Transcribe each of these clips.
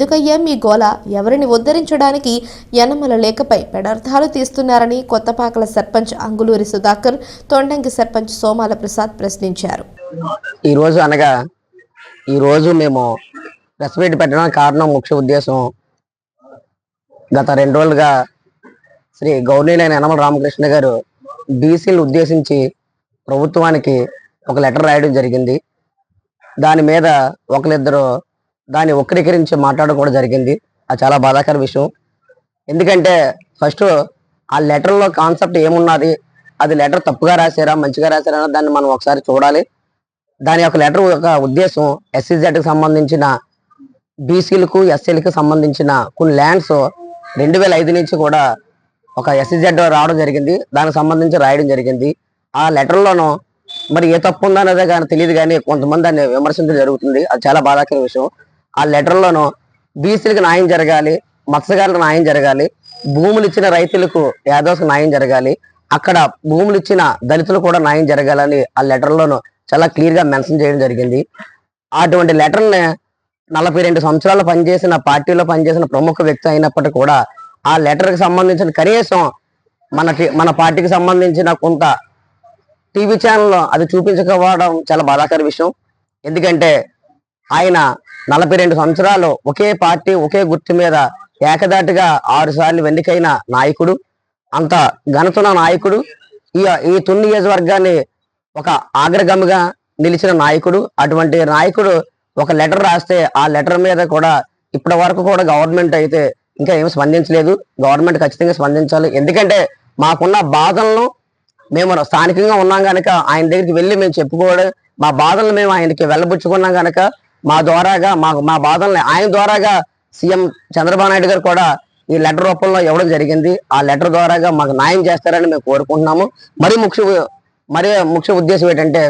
ఎందుకయ్యా మీ గోల? ఎవరిని ఉద్ధరించడానికి యనమల లేఖపై పెడార్థాలు తీస్తున్నారని కొత్తపాకల సర్పంచ్ అంగులూరి సుధాకర్ తొండంగి సర్పంచ్ సోమాల ప్రసాద్ ప్రశ్నించారు ఈరోజు అనగా ఈ రోజు మేము ప్రెస్ మీట్ పెట్టడానికి కారణం ముఖ్య ఉద్దేశం గత రెండు రోజులుగా శ్రీ గౌరీలైన యనమల రామకృష్ణ గారు బీసీలు ఉద్దేశించి ప్రభుత్వానికి ఒక లెటర్ రాయడం జరిగింది. దాని మీద ఒకరిద్దరు దాన్ని వక్రీకరించి మాట్లాడడం కూడా జరిగింది. అది చాలా బాధాకర విషయం. ఎందుకంటే ఫస్ట్ ఆ లెటర్లో కాన్సెప్ట్ ఏమున్నది? అది లెటర్ తప్పుగా రాశారా? మంచిగా రాశారా? దాన్ని మనం ఒకసారి చూడాలి. దాని యొక్క లెటర్ యొక్క ఉద్దేశం ఎస్సీజెడ్కి సంబంధించిన బీసీలకు ఎస్సీలకు సంబంధించిన కొన్ని ల్యాండ్స్ రెండు వేల ఐదు నుంచి కూడా ఒక ఎస్సీజెడ్ రావడం జరిగింది. దానికి సంబంధించి రాయడం జరిగింది. ఆ లెటర్లోనూ మరి ఏ తప్పు ఉందనేదే కానీ తెలియదు కానీ కొంతమంది దాన్ని విమర్శించడం జరుగుతుంది. అది చాలా బాధాకర విషయం. ఆ లెటర్లోనూ బీసీలకు న్యాయం జరగాలి మత్స్యకారులకు న్యాయం జరగాలి భూములు ఇచ్చిన రైతులకు యాదవ్స్కి న్యాయం జరగాలి అక్కడ భూములు ఇచ్చిన దళితులు కూడా న్యాయం జరగాలని ఆ లెటర్లోనూ చాలా క్లియర్గా మెన్షన్ చేయడం జరిగింది. అటువంటి లెటర్ని నలభై రెండు సంవత్సరాలు పనిచేసిన పార్టీలో పనిచేసిన ప్రముఖ వ్యక్తి అయినప్పటికీ కూడా ఆ లెటర్కి సంబంధించిన కనీసం మనకి మన పార్టీకి సంబంధించిన కొంత టీవీ ఛానల్లో అది చూపించకపోవడం చాలా బాధాకర విషయం. ఎందుకంటే ఆయన నలభై రెండు సంవత్సరాలు ఒకే పార్టీ ఒకే గుర్తు మీద ఏకదాటిగా ఆరు సార్లు ఎన్నికైన నాయకుడు అంత ఘనతున్న నాయకుడు ఈ ఈ తుని నియోజకవర్గాన్ని ఒక ఆగ్రగముగా నిలిచిన నాయకుడు. అటువంటి నాయకుడు ఒక లెటర్ రాస్తే ఆ లెటర్ మీద కూడా ఇప్పటి వరకు కూడా గవర్నమెంట్ అయితే ఇంకా ఏమి స్పందించలేదు. గవర్నమెంట్ ఖచ్చితంగా స్పందించాలి. ఎందుకంటే మాకున్న బాధలను మేము స్థానికంగా ఉన్నాం కనుక ఆయన దగ్గరికి వెళ్ళి మేము చెప్పుకోవడం మా బాధలను మేము ఆయనకి వెళ్ళబుచ్చుకున్నాం కనుక మా ద్వారాగా మా మా బాధల్ని ఆయన ద్వారాగా సీఎం చంద్రబాబు నాయుడు గారు కూడా ఈ లెటర్ రూపంలో ఇవ్వడం జరిగింది. ఆ లెటర్ ద్వారాగా మాకు న్యాయం చేస్తారని మేము కోరుకుంటున్నాము. మరి ముఖ్య మరి ముఖ్య ఉద్దేశం ఏంటంటే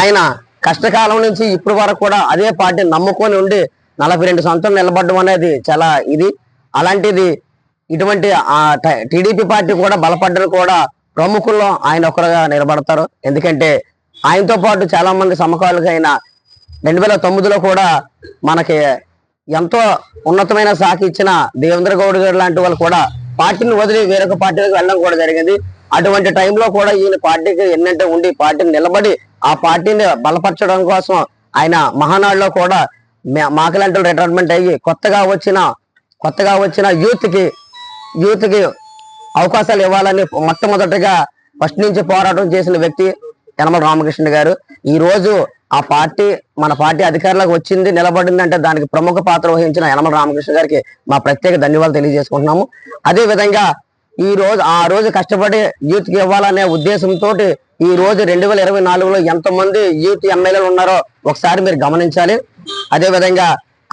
ఆయన కష్టకాలం నుంచి ఇప్పటి వరకు కూడా అదే పార్టీ నమ్ముకొని ఉండి నలభై రెండు సంవత్సరాలు నిలబడడం అనేది చాలా ఇది. అలాంటిది ఇటువంటి ఆ టీడీపీ పార్టీ కూడా బలపడ్డను కూడా ప్రముఖుల్లో ఆయన ఒకరుగా నిలబడతారు. ఎందుకంటే ఆయనతో పాటు చాలా మంది సమకాలుగా రెండు వేల తొమ్మిదిలో కూడా మనకి ఎంతో ఉన్నతమైన శాఖ ఇచ్చిన దేవేంద్ర గౌడ్ గారు లాంటి వాళ్ళు కూడా పార్టీని వదిలి వేరొక పార్టీలకు వెళ్ళడం కూడా జరిగింది. అటువంటి టైంలో కూడా ఈయన పార్టీకి ఎన్నంటే ఉండి పార్టీని నిలబడి ఆ పార్టీని బలపరచడం కోసం ఆయన మహానాడులో కూడా మా- మాకలాంటి రిటైర్మెంట్ అయ్యి కొత్తగా వచ్చిన కొత్తగా వచ్చిన యూత్కి యూత్కి అవకాశాలు ఇవ్వాలని మొట్టమొదటిగా ఫస్ట్ నుంచి పోరాటం చేసిన వ్యక్తి యనమల రామకృష్ణ గారు. ఈ రోజు ఆ పార్టీ మన పార్టీ అధికారులకు వచ్చింది నిలబడిందంటే దానికి ప్రముఖ పాత్ర వహించిన యనమల రామకృష్ణ గారికి మా ప్రత్యేక ధన్యవాదాలు తెలియజేసుకుంటున్నాము. అదే విధంగా ఈ రోజు ఆ రోజు కష్టపడి యూత్కి ఇవ్వాలనే ఉద్దేశంతో ఈ రోజు రెండు వేల ఇరవై నాలుగులో ఎంతమంది యూత్ ఎమ్మెల్యేలు ఉన్నారో ఒకసారి మీరు గమనించాలి. అదే విధంగా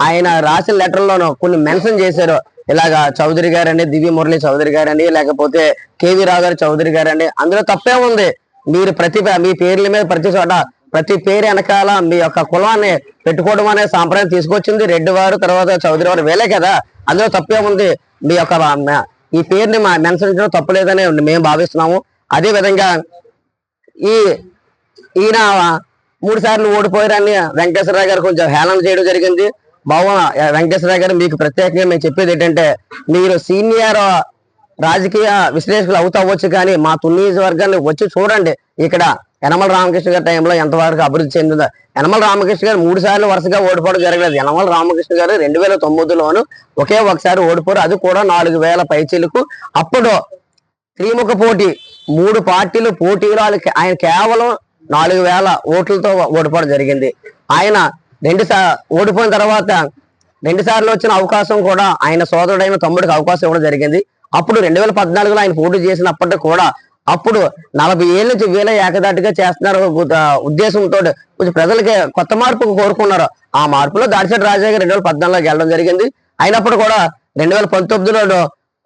ఆయన రాసిన లెటర్లోనూ కొన్ని మెన్షన్ చేశారు. ఇలాగా చౌదరి గారని దివ్య మురళి చౌదరి గారని లేకపోతే కేవీ రావు గారు చౌదరి గారని అందులో తప్పే ఉంది. మీరు ప్రతి మీ పేర్ల మీద ప్రతి చోట ప్రతి పేరు వెనకాల మీ యొక్క కులాన్ని పెట్టుకోవడం అనే సాంప్రదాయం తీసుకొచ్చింది రెడ్డి వారు తర్వాత చౌదరి వారు వేలే కదా. అందులో తప్పే ఉంది. మీ యొక్క ఈ పేరుని మా మెన్షన్ చేయడం తప్పులేదని మేము భావిస్తున్నాము. అదే విధంగా ఈ ఈయన మూడు సార్లు ఓడిపోయారని వెంకటేశ్వరరావు గారు కొంచెం హేళన చేయడం జరిగింది. బాబు వెంకటేశ్వరరావు గారు మీకు ప్రత్యేకంగా మేము చెప్పేది ఏంటంటే మీరు సీనియర్ రాజకీయ విశ్లేషకులు అవుతావచ్చు కానీ మా తున్నీజ్ వర్గాన్ని వచ్చి చూడండి. ఇక్కడ యనమల రామకృష్ణ గారి టైంలో ఎంతవరకు అభివృద్ధి చెందిందో. యనమల రామకృష్ణ గారు మూడు సార్లు వరుసగా ఓడిపోవడం జరగలేదు. యనమల రామకృష్ణ గారు రెండు వేల తొమ్మిదిలోను ఒకే ఒకసారి ఓడిపోరు. అది కూడా నాలుగు వేల పైచీలకు. అప్పుడు త్రిముఖ పోటీ మూడు పార్టీలు పోటీలో వాళ్ళకి- ఆయన కేవలం నాలుగు వేల ఓట్లతో ఓడిపోవడం జరిగింది. ఆయన రెండు ఓడిపోయిన తర్వాత రెండు సార్లు వచ్చిన అవకాశం కూడా ఆయన సోదరుడైన తమ్ముడికి అవకాశం ఇవ్వడం జరిగింది. అప్పుడు రెండు వేల పద్నాలుగులో ఆయన పోటీ చేసినప్పటికీ కూడా అప్పుడు నలభై ఏళ్ళ నుంచి వీళ్ళ ఏకదాటిగా చేస్తున్నారు ఉద్దేశంతో కొంచెం ప్రజలకి కొత్త మార్పు కోరుకున్నారు. ఆ మార్పులో దాడిశెట్టి రాజా గారు రెండు వేల పద్నాలుగులో గెలడం జరిగింది. అయినప్పుడు కూడా రెండు వేల పంతొమ్మిదిలో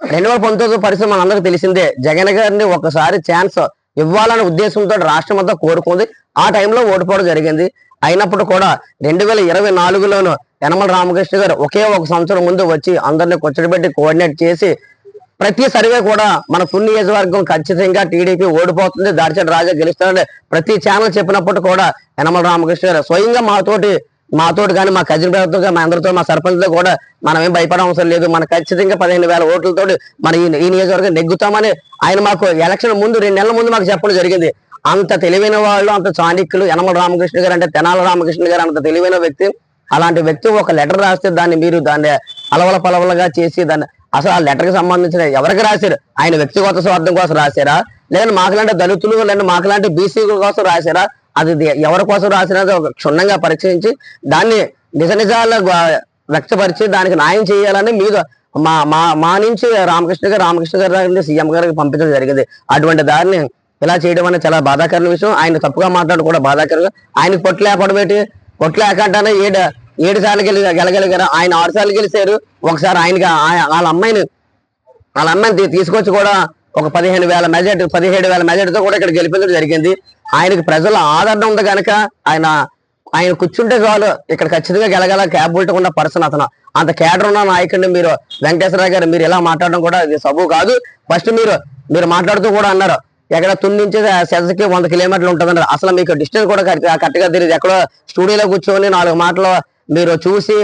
రెండు వేల పంతొమ్మిది పరిస్థితి మనందరికీ తెలిసిందే. జగన్ గారిని ఒకసారి ఛాన్స్ ఇవ్వాలనే ఉద్దేశంతో రాష్ట్రం అంతా కోరుకుంది. ఆ టైంలో ఓడిపోవడం జరిగింది. అయినప్పుడు కూడా రెండు వేల ఇరవై నాలుగులోను యనమల రామకృష్ణ గారు ఒకే ఒక సంవత్సరం ముందు వచ్చి అందరిని కూర్చోబెట్టి కోఆర్డినేట్ చేసి ప్రతి సర్వే కూడా మన సున్ని నియోజకవర్గం ఖచ్చితంగా టీడీపీ ఓడిపోతుంది దాడిచెట్టు రాజా గెలుస్తారని ప్రతి ఛానల్ చెప్పినప్పుడు కూడా యనమల రామకృష్ణ గారు. స్వయంగా మాతోటి మాతోటి కానీ మా కజిన్ బ్రదర్తో మా అందరితో మా సర్పంచ్తో కూడా మనం ఏం అవసరం లేదు. మన ఖచ్చితంగా పదిహేను వేల ఓట్లతో మన ఈ నియోజకవర్గం నెగ్గుతామని ఆయన మాకు ఎలక్షన్ ముందు రెండు నెలల ముందు మాకు చెప్పడం జరిగింది. అంత తెలివైన వాళ్ళు అంత చాణిక్యులు యనమల రామకృష్ణ గారు అంటే తెనాల రామకృష్ణ గారు అంత తెలివైన వ్యక్తి. అలాంటి వ్యక్తి ఒక లెటర్ రాస్తే దాన్ని మీరు దాన్ని అలవల పలవలగా చేసి దాన్ని అసలు ఆ లెటర్కి సంబంధించిన ఎవరికి రాశారు? ఆయన వ్యక్తిగత స్వార్థం కోసం రాశారా? లేదా మాకులాంటి దళితులు లేదా మాకులాంటి బీసీ కోసం రాశారా? అది ఎవరి కోసం రాసినది ఒక క్షుణ్ణంగా పరిచయించి దాన్ని నిజ నిజాలు వ్యక్తపరిచి దానికి న్యాయం చేయాలని మీరు మా మా మా నుంచి రామకృష్ణ గారు రామకృష్ణ గారు దగ్గర సీఎం గారికి పంపించడం జరిగింది. అటువంటి దారిని ఇలా చేయడం అనేది చాలా బాధాకరమైన విషయం. ఆయన తప్పుగా మాట్లాడడం కూడా బాధాకరంగా. ఆయనకి పొట్లు లేపడం ఏంటి? పొట్లు లేకంటానే ఏడు సార్లు గెలి గెలగలిగారు? ఆయన ఆరు సార్లు గెలిచారు. ఒకసారి ఆయనకి వాళ్ళ అమ్మాయిని వాళ్ళ అమ్మాయిని తీసుకొచ్చి కూడా ఒక పదిహేను వేల మెజార్టీ పదిహేడు వేల మెజార్టీతో కూడా ఇక్కడ గెలిపించడం జరిగింది. ఆయనకి ప్రజల ఆదరణ ఉంది కనుక ఆయన ఆయన కూర్చుంటే చాలు. ఇక్కడ ఖచ్చితంగా గెలగల. క్యాబిలిటీ ఉన్న పర్సన్ అతను. అంత కేడర్ ఉన్న నాయకుడిని మీరు వెంకటేశ్వరరావు గారు మీరు ఇలా మాట్లాడడం కూడా ఇది సబు కాదు. ఫస్ట్ మీరు మీరు మాట్లాడుతూ కూడా అన్నారు. ఎక్కడ తుని నుంచి సెజకి వంద కిలోమీటర్లు ఉంటుందన్నారు. అసలు మీకు డిస్టెన్స్ కూడా కరెక్ట్గా తెలియదు ఎక్కడో స్టూడియోలో కూర్చొని నాలుగు మాటలు మీరు చూసి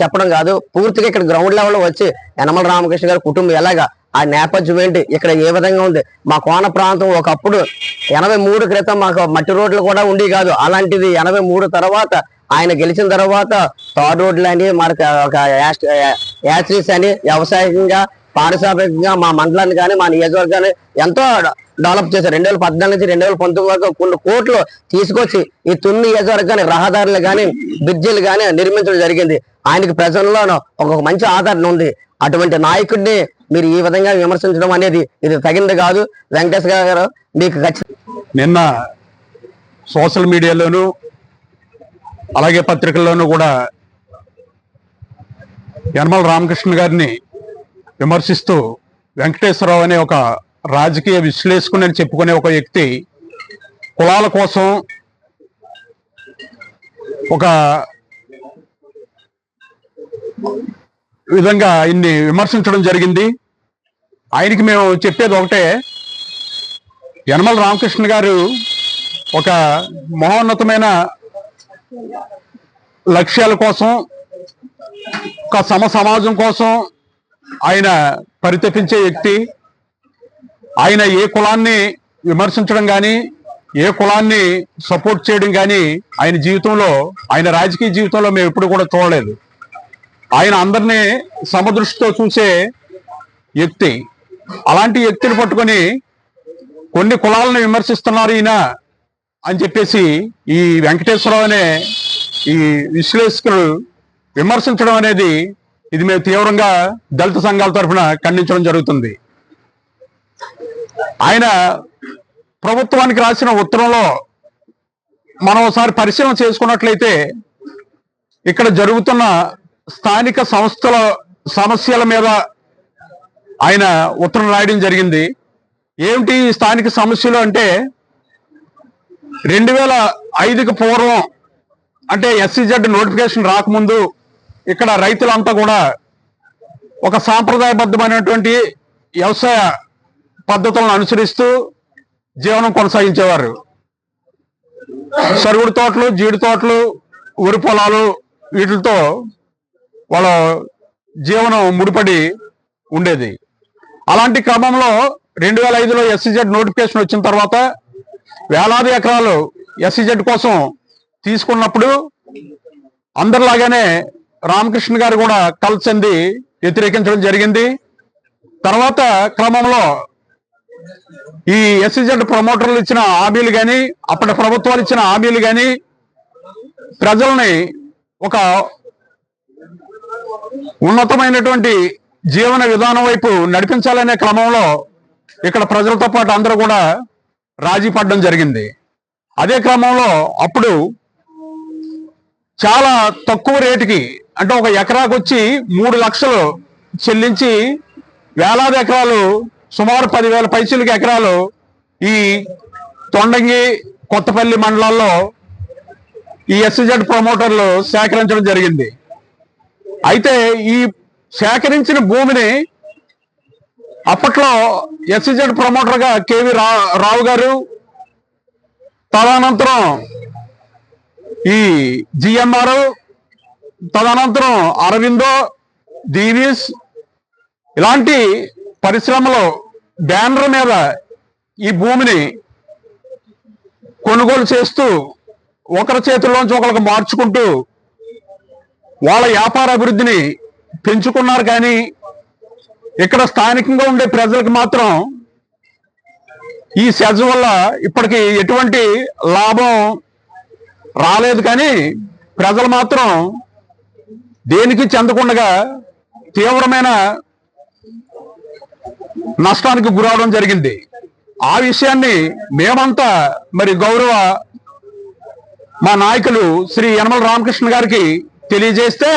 చెప్పడం కాదు పూర్తిగా ఇక్కడ గ్రౌండ్ లెవెల్లో వచ్చి యనమల రామకృష్ణ గారి కుటుంబం ఎలాగా ఆ నేపథ్యం ఏంటి ఇక్కడ ఏ విధంగా ఉంది మా కోన ప్రాంతం ఒకప్పుడు ఎనభై మూడు క్రితం మాకు మట్టి రోడ్లు కూడా ఉండి కాదు అలాంటిది ఎనభై మూడు తర్వాత ఆయన గెలిచిన తర్వాత తార్ రోడ్లు అని మనకు ఒక యాస్ట్రీస్ అని వ్యవసాయంగా పారిశ్రామికంగా మా మండలాన్ని కానీ మా నియోజకవర్గాన్ని ఎంతో డెవలప్ చేశారు. రెండు వేల పద్నాలుగు నుంచి రెండు వేల పంతొమ్మిది వరకు కొన్ని కోట్లు తీసుకొచ్చి ఈ తుని నియోజకవర్గాన్ని రహదారులు కానీ బ్రిడ్జిలు కానీ నిర్మించడం జరిగింది. ఆయనకి ప్రజల్లో ఒక మంచి ఆదరణ ఉంది. అటువంటి నాయకుడిని మీరు ఈ విధంగా విమర్శించడం అనేది ఇది తగింది కాదు. వెంకటేశ్వర గారు మీకు ఖచ్చితంగా నిన్న సోషల్ మీడియాలోను అలాగే పత్రికల్లోనూ కూడా యనమల రామకృష్ణ గారిని విమర్శిస్తూ వెంకటేశ్వరరావు అనే ఒక రాజకీయ విశ్లేషకుని అని చెప్పుకునే ఒక వ్యక్తి కులాల కోసం ఒక విధంగా ఇన్ని విమర్శించడం జరిగింది. ఆయనకి మేము చెప్పేది ఒకటే యనమల రామకృష్ణ గారు ఒక మహోన్నతమైన లక్ష్యాల కోసం ఒక సమ సమాజం కోసం ఆయన పరితపించే వ్యక్తి ఆయన ఏ కులాన్ని విమర్శించడం కానీ ఏ కులాన్ని సపోర్ట్ చేయడం కానీ ఆయన జీవితంలో ఆయన రాజకీయ జీవితంలో మేము ఎప్పుడు కూడా చూడలేదు. ఆయన అందరినీ సమదృష్టితో చూసే వ్యక్తి. అలాంటి వ్యక్తిని పట్టుకొని కొన్ని కులాలను విమర్శిస్తున్నారు ఈయన అని చెప్పేసి ఈ వెంకటేశ్వరరావు అనే ఈ విశ్లేషకులు విమర్శించడం అనేది ఇది మేము తీవ్రంగా దళిత సంఘాల తరఫున ఖండించడం జరుగుతుంది. ఆయన ప్రభుత్వానికి రాసిన ఉత్తరంలో మనం ఒకసారి పరిశీలన చేసుకున్నట్లయితే ఇక్కడ జరుగుతున్న స్థానిక సంస్థల సమస్యల మీద ఆయన ఉత్తరం రాయడం జరిగింది. ఏమిటి స్థానిక సమస్యలు అంటే రెండు వేల ఐదుకి పూర్వం అంటే ఎస్సీజెడ్ నోటిఫికేషన్ రాకముందు ఇక్కడ రైతులంతా కూడా ఒక సాంప్రదాయబద్ధమైనటువంటి వ్యవసాయ పద్ధతులను అనుసరిస్తూ జీవనం కొనసాగించేవారు. సరుగుడు తోటలు జీడి తోటలు వరి పొలాలు వీటితో వాళ్ళ జీవనం ముడిపడి ఉండేది. అలాంటి క్రమంలో రెండు వేల ఐదులో ఎస్సీజెడ్ నోటిఫికేషన్ వచ్చిన తర్వాత వేలాది ఎకరాలు ఎస్సీజెడ్ కోసం తీసుకున్నప్పుడు అందరిలాగానే రామకృష్ణ గారు కూడా కలిసింది వ్యతిరేకించడం జరిగింది. తర్వాత క్రమంలో ఈ ఎస్సీజెడ్ ప్రమోటర్లు ఇచ్చిన హామీలు కానీ అప్పటి ప్రభుత్వాలు ఇచ్చిన హామీలు కానీ ప్రజల్ని ఒక ఉన్నతమైనటువంటి జీవన విధానం వైపు నడిపించాలనే క్రమంలో ఇక్కడ ప్రజలతో పాటు అందరూ కూడా రాజీ పడడం జరిగింది. అదే క్రమంలో అప్పుడు చాలా తక్కువ రేటుకి అంటే ఒక ఎకరాకు వచ్చి మూడు లక్షలు చెల్లించి వేలాది ఎకరాలు సుమారు పదివేల పైసలకి ఎకరాలు ఈ తొండంగి కొత్తపల్లి మండలాల్లో ఈ ఎస్జెడ్ ప్రమోటర్లు సేకరించడం జరిగింది. అయితే ఈ సేకరించిన భూమిని అప్పట్లో ఎస్జెడ్ ప్రమోటర్గా కేవి రా రావు గారు తదనంతరం ఈ జిఎంఆర్ తదనంతరం అరవిందో దీవీస్ ఇలాంటి పరిశ్రమలు బ్యానర్ మీద ఈ భూమిని కొనుగోలు చేస్తూ ఒకరి చేతుల్లోంచి ఒకరికి మార్చుకుంటూ వాళ్ళ వ్యాపార అభివృద్ధిని పెంచుకున్నారు కానీ ఇక్కడ స్థానికంగా ఉండే ప్రజలకు మాత్రం ఈ సెజ్ వల్ల ఇప్పటికి ఎటువంటి లాభం రాలేదు కానీ ప్రజలు మాత్రం దేనికి చెందకుండా తీవ్రమైన నష్టానికి గురవడం జరిగింది. ఆ విషయాన్ని మేమంతా మరి గౌరవ మా నాయకులు శ్రీ యనమల రామకృష్ణ గారికి తెలియజేస్తే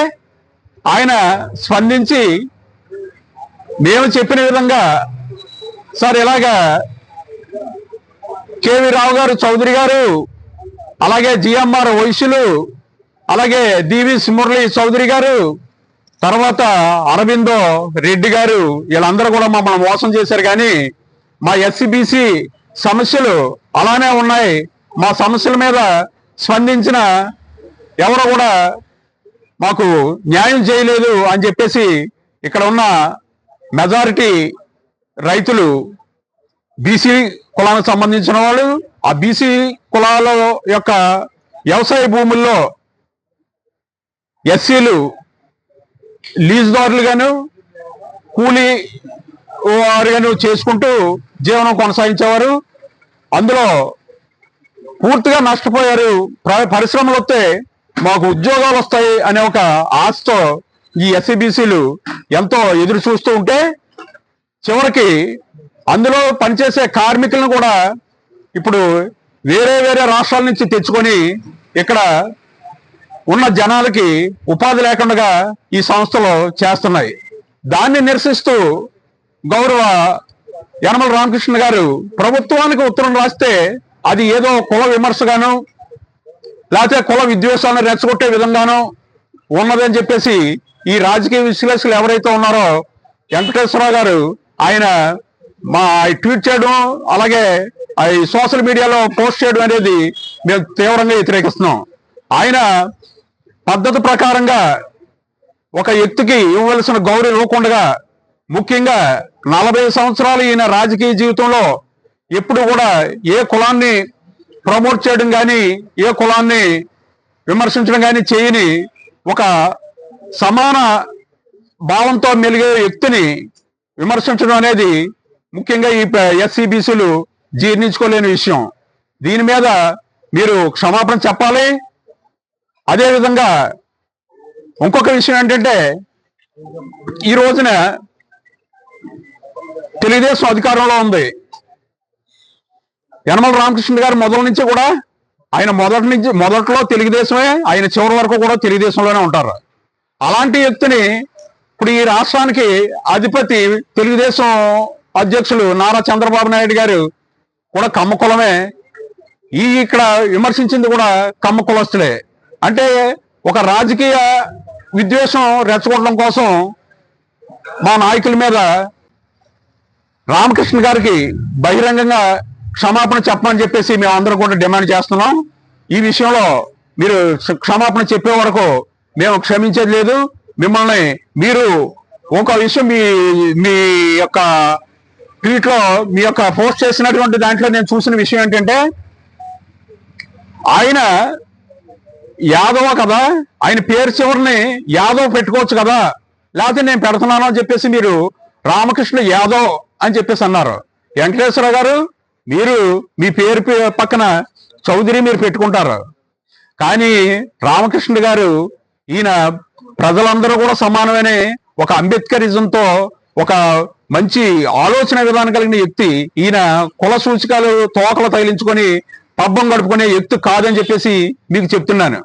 ఆయన స్పందించి మేము చెప్పిన విధంగా సార్ ఇలాగా కేవి రావు గారు చౌదరి గారు అలాగే జిఎంఆర్ వైశ్యులు అలాగే డివి మురళి చౌదరి గారు తర్వాత అరవిందో రెడ్డి గారు వీళ్ళందరూ కూడా మమ్మల్ని మోసం చేశారు. కానీ మా ఎస్సీబీసీ సమస్యలు అలానే ఉన్నాయి. మా సమస్యల మీద స్పందించిన ఎవరు కూడా మాకు న్యాయం చేయలేదు అని చెప్పేసి ఇక్కడ ఉన్న మెజారిటీ రైతులు బీసీ కులానికి సంబంధించిన వాళ్ళు ఆ బీసీ కులాల యొక్క వ్యవసాయ భూముల్లో ఎస్సీలు లీజుదారులుగాను కూలీ వారుగాను చేసుకుంటూ జీవనం కొనసాగించేవారు. అందులో పూర్తిగా నష్టపోయారు. ప్ర- పరిశ్రమలు వస్తే మాకు ఉద్యోగాలు వస్తాయి అనే ఒక ఆశతో ఈ ఎస్సీబీసీలు ఎంతో ఎదురు చూస్తూ ఉంటే చివరికి అందులో పనిచేసే కార్మికులను కూడా ఇప్పుడు వేరే వేరే రాష్ట్రాల నుంచి తెచ్చుకొని ఇక్కడ ఉన్న జనాలకి ఉపాధి లేకుండా ఈ సంస్థలు చేస్తున్నాయి. దాన్ని నిరసిస్తూ గౌరవ యనమల రామకృష్ణ గారు ప్రభుత్వానికి ఉత్తరం రాస్తే అది ఏదో కుల విమర్శగాను లేకపోతే కుల విద్వేషాలను రెచ్చగొట్టే విధంగాను ఉన్నదని చెప్పేసి ఈ రాజకీయ విశ్లేషకులు ఎవరైతే ఉన్నారో వెంకటేశ్వరరావు గారు ఆయన మా ట్వీట్ చేయడం అలాగే ఆ ఈ సోషల్ మీడియాలో పోస్ట్ చేయడం అనేది మేము తీవ్రంగా వ్యతిరేకిస్తున్నాం. ఆయన పద్ధతి ప్రకారంగా ఒక వ్యక్తికి ఇవ్వవలసిన గౌరవం ఇవ్వకుండా ముఖ్యంగా నలభై సంవత్సరాలు ఈయన రాజకీయ జీవితంలో ఎప్పుడు కూడా ఏ కులాన్ని ప్రమోట్ చేయడం కానీ ఏ కులాన్ని విమర్శించడం కానీ చేయని ఒక సమాన భావంతో మెలిగే వ్యక్తిని విమర్శించడం అనేది ముఖ్యంగా ఈ ఎస్సీబీసీలు జీర్ణించుకోలేని విషయం. దీని మీద మీరు క్షమాపణ చెప్పాలి. అదేవిధంగా ఇంకొక విషయం ఏంటంటే ఈ రోజున తెలుగుదేశం అధికారంలో ఉంది. యనమల రామకృష్ణ గారు మొదల నుంచి కూడా ఆయన మొదటి నుంచి మొదట్లో తెలుగుదేశమే ఆయన చివరి వరకు కూడా తెలుగుదేశంలోనే ఉంటారు. అలాంటి వ్యక్తిని ఇప్పుడు ఈ రాష్ట్రానికి అధిపతి తెలుగుదేశం అధ్యక్షులు నారా చంద్రబాబు నాయుడు గారు కూడా కమ్మకులమే ఈ ఇక్కడ విమర్శించింది కూడా కమ్మ కులస్తులే. అంటే ఒక రాజకీయ విద్వేషం రెచ్చగొట్టడం కోసం మా నాయకుల మీద రామకృష్ణ గారికి బహిరంగంగా క్షమాపణ చెప్పమని చెప్పేసి మేము అందరం కూడా డిమాండ్ చేస్తున్నాం. ఈ విషయంలో మీరు క్షమాపణ చెప్పే వరకు మేము క్షమించేది లేదు. మిమ్మల్ని మీరు ఒక విషయం మీ మీ యొక్క ట్వీట్లో మీ యొక్క పోస్ట్ చేసినటువంటి దాంట్లో నేను చూసిన విషయం ఏంటంటే ఆయన యాదవ కదా? ఆయన పేరు చివరిని యాదవ్ పెట్టుకోవచ్చు కదా? లేకపోతే నేను పెడుతున్నాను అని చెప్పేసి మీరు రామకృష్ణ యాదవ్ అని చెప్పేసి అన్నారు. వెంకటేశ్వర గారు మీరు మీ పేరు పక్కన చౌదరి మీరు పెట్టుకుంటారు. కానీ రామకృష్ణ గారు ఈయన ప్రజలందరూ కూడా సమానమైన ఒక అంబేద్కరిజంతో ఒక మంచి ఆలోచన విధానం కలిగిన వ్యక్తి. ఈయన కుల సూచికలు తోకలు తగిలించుకొని పబ్బం గడుపుకునే ఎత్తు కాదని చెప్పేసి మీకు చెప్తున్నాను.